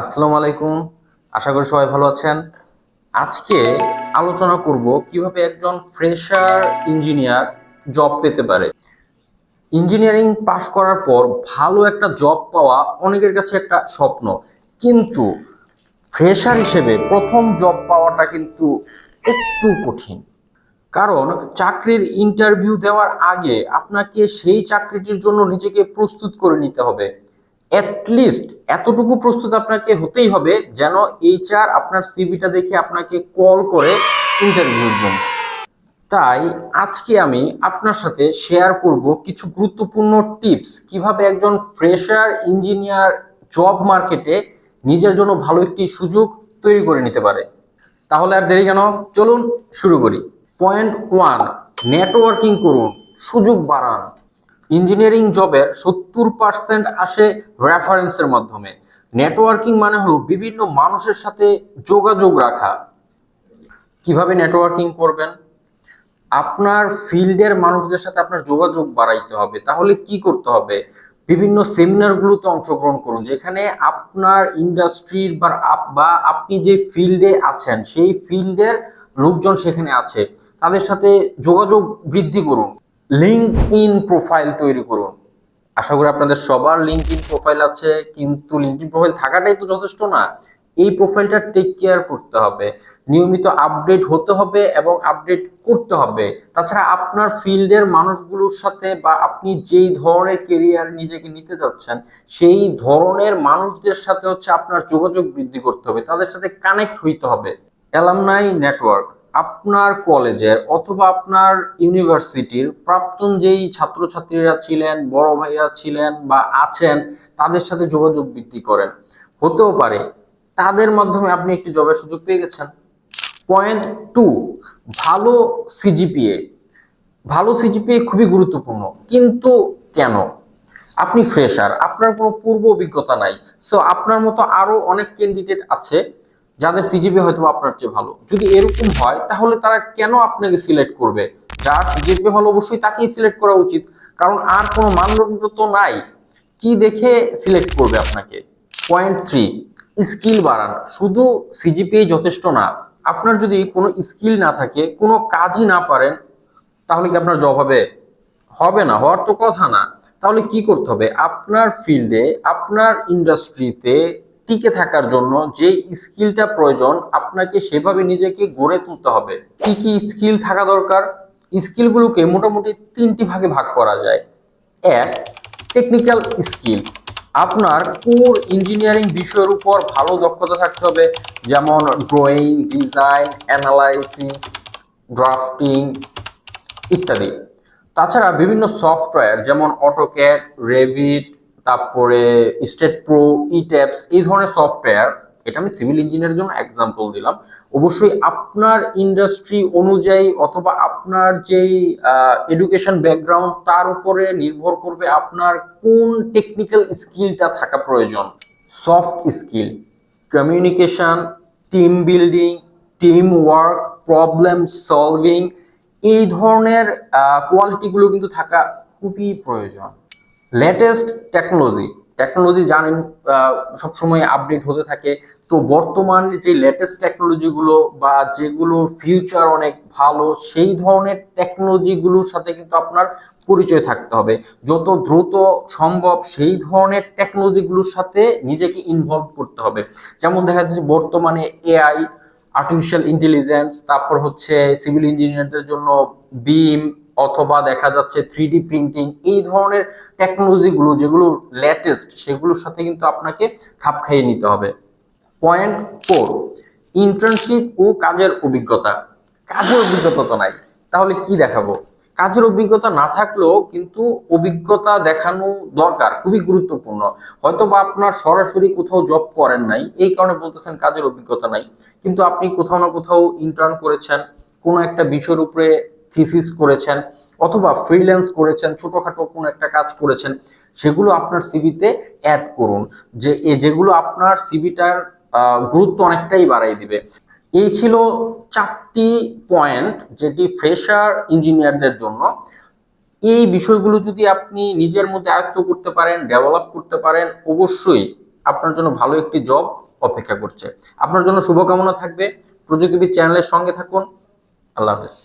আসসালামু আলাইকুম। আশা করি সবাই ভালো আছেন। আজকে আলোচনা করব কীভাবে একজন ফ্রেশার ইঞ্জিনিয়ার জব পেতে পারে। ইঞ্জিনিয়ারিং পাশ করার পর ভালো একটা জব পাওয়া অনেকের কাছে একটা স্বপ্ন। কিন্তু ফ্রেশার হিসেবে প্রথম জব পাওয়াটা কিন্তু একটু কঠিন। কারণ চাকরির ইন্টারভিউ দেওয়ার আগে আপনাকে সেই চাকরিটির জন্য নিজেকে প্রস্তুত করে নিতে হবে। অ্যাটলিস্ট এতটুকু প্রস্তুত আপনাকে হতেই হবে যেন এইচআর আপনার সিভিটা দেখে আপনাকে কল করে ইন্টারভিউর জন্য তাই আজকে আমি আপনার সাথে শেয়ার করব কিছু গুরুত্বপূর্ণ টিপস কীভাবে একজন ফ্রেশার ইঞ্জিনিয়ার জব মার্কেটে নিজের জন্য ভালো একটি সুযোগ তৈরি করে নিতে পারে। তাহলে আর দেরি কেন? চলুন শুরু করি। পয়েন্ট ওয়ান নেটওয়ার্কিং করুন, সুযোগ বাড়ান। ইঞ্জিনিয়ারিং জবের সত্তর পার্সেন্ট আসে রেফারেন্সের মাধ্যমে। নেটওয়ার্কিং মানে হলো বিভিন্ন মানুষের সাথে যোগাযোগ রাখা। কীভাবে নেটওয়ার্কিং করবেন? আপনার ফিল্ডের মানুষদের সাথে আপনার যোগাযোগ বাড়াইতে হবে। তাহলে কি করতে হবে? বিভিন্ন সেমিনারগুলোতে অংশগ্রহণ করুন, যেখানে আপনার ইন্ডাস্ট্রির বা আপ- বা আপনি যে ফিল্ডে আছেন, সেই ফিল্ডের লোকজন সেখানে আছে। তাদের সাথে যোগাযোগ বৃদ্ধি করুন। লিঙ্ক ইন প্রোফাইল তৈরি করুন। আশা করি আপনাদের সবার লিঙ্ক ইন প্রোফাইল আছে, কিন্তু লিঙ্ক ইন প্রোফাইল থাকাটাই তো যথেষ্ট না। এই প্রোফাইলটা টেক কেয়ার করতে হবে। নিয়মিত আপডেট হতে হবে এবং আপডেট করতে হবে। তাছাড়া আপনার ফিল্ডের মানুষগুলোর সাথে বা আপনি যেই ধরনের কেরিয়ার নিজেকে নিতে যাচ্ছেন, সেই ধরনের মানুষদের সাথে হচ্ছে আপনার যোগাযোগ বৃদ্ধি করতে হবে। তাদের সাথে কানেক্ট হইতে হবে। অ্যালামনাই নেটওয়ার্ক আপনার কলেজের অথবা আপনার ইউনিভার্সিটির প্রাক্তন যেই ছাত্রছাত্রীরা ছিলেন, বড় ভাইরা ছিলেন বা আছেন, তাদের সাথে যোগাযোগ বৃদ্ধি করেন। হতেও পারে তাদের মাধ্যমে আপনি একটি জবের সুযোগ পেয়ে গেছেন। পয়েন্ট টু, ভালো সিজিপিএ। ভালো সিজিপিএ খুবই গুরুত্বপূর্ণ। কিন্তু কেন? আপনি ফ্রেশার, আপনার কোনো পূর্ব অভিজ্ঞতা নাই। সো আপনার মতো আরও অনেক ক্যান্ডিডেট আছে যাদের সিজিপি হয়তো আপনার চেয়ে ভালো। যদি এরকম হয়, তাহলে তারা কেন আপনাকে সিলেক্ট করবে? যার সিজিপি ভালো অবশ্যই তাকেই সিলেক্ট করা উচিত। কারণ আর কোনো মানদণ্ড তো নাই। কি দেখে সিলেক্ট করবে আপনাকে? পয়েন্ট থ্রি স্কিল বাড়ান। শুধু সিজিপিএ যথেষ্ট না। আপনার যদি কোনো স্কিল না থাকে, কোনো কাজই না পারেন, তাহলে কি আপনার জব হবে? হবে না, হওয়ার তো কথা না। তাহলে কি করতে হবে? আপনার ফিল্ডে আপনার ইন্ডাস্ট্রিতে টিকে থাকার জন্য যে স্কিলটা প্রয়োজন, আপনাকে সেভাবে নিজেকে গড়ে তুলতে হবে। কি কি স্কিল থাকা দরকার? স্কিলগুলোকে মোটামুটি তিনটি ভাগে ভাগ করা যায়। এক টেকনিক্যাল স্কিল আপনার কোর ইঞ্জিনিয়ারিং বিষয়ের উপর ভালো দক্ষতা থাকতে হবে, যেমন ড্রয়িং ডিজাইন অ্যানালাইসিস ড্রাফটিং ইত্যাদি। তাছাড়া বিভিন্ন সফটওয়্যার যেমন অটোক্যাড রেভিট তারপরে স্টেট প্রো ইট্যাপস এই ধরনের সফটওয়্যার, এটা আমি সিভিল ইঞ্জিনিয়ারের জন্য এক্সাম্পল দিলাম। অবশ্যই আপনার ইন্ডাস্ট্রি অনুযায়ী অথবা আপনার যেই এডুকেশন ব্যাকগ্রাউন্ড তার উপরে নির্ভর করবে আপনার কোন টেকনিক্যাল স্কিলটা থাকা প্রয়োজন। Soft skill communication team building team work problem solving এই ধরনের কোয়ালিটিগুলো কিন্তু থাকা খুবই প্রয়োজন। লেটেস্ট টেকনোলজি টেকনোলজি জানেন সবসময় আপডেট হতে থাকে। তো বর্তমান যে লেটেস্ট টেকনোলজিগুলো বা যেগুলোর ফিউচার অনেক ভালো, সেই ধরনের টেকনোলজিগুলোর সাথে কিন্তু আপনার পরিচয় থাকতে হবে। যত দ্রুত সম্ভব সেই ধরনের টেকনোলজিগুলোর সাথে নিজেকে ইনভলভ করতে হবে। যেমন দেখা যাচ্ছে বর্তমানে এআই আর্টিফিশিয়াল ইন্টেলিজেন্স তারপর হচ্ছে সিভিল ইঞ্জিনিয়ারদের জন্য বিম অথবা দেখা যাচ্ছে থ্রি প্রিন্টিং এই ধরনের টেকনোলজিগুলো যেগুলো লেটেস্ট সেগুলোর সাথে কিন্তু আপনাকে খাপ খাইয়ে নিতে হবে। পয়েন্ট ফোর ইন্টার্নশিপ ও কাজের অভিজ্ঞতা। কাজের অভিজ্ঞতা তো নাই। তাহলে কি দেখাবো? কাজের অভিজ্ঞতা না থাকলেও কিন্তু অভিজ্ঞতা দেখানো দরকার, খুবই গুরুত্বপূর্ণ। হয়তো বা আপনার সরাসরি কোথাও জব করেন নাই, এই কারণে বলতেছেন কাজের অভিজ্ঞতা নাই, কিন্তু আপনি কোথাও না কোথাও ইন্টার্ন করেছেন, কোনো একটা বিষয়ের উপরে থিসিস করেছেন অথবা ফ্রিল্যান্স করেছেন, ছোটখাটো কোনো একটা কাজ করেছেন, সেগুলো আপনার সিভিতে অ্যাড করুন। যে যেগুলো আপনার সিভিটার গুরুত্ব অনেকটাই বাড়াই দিবে। এই ছিল চারটি পয়েন্ট যেটি ফ্রেশার ইঞ্জিনিয়ারদের জন্য। এই বিষয়গুলো যদি আপনি নিজের মধ্যে আয়ত্ত করতে পারেন ডেভেলপ করতে পারেন, অবশ্যই আপনার জন্য ভালো একটি জব অপেক্ষা করছে। আপনার জন্য শুভকামনা থাকবে। প্রযুক্তিবিদ চ্যানেলের সঙ্গে থাকুন। আল্লাহ হাফেজ।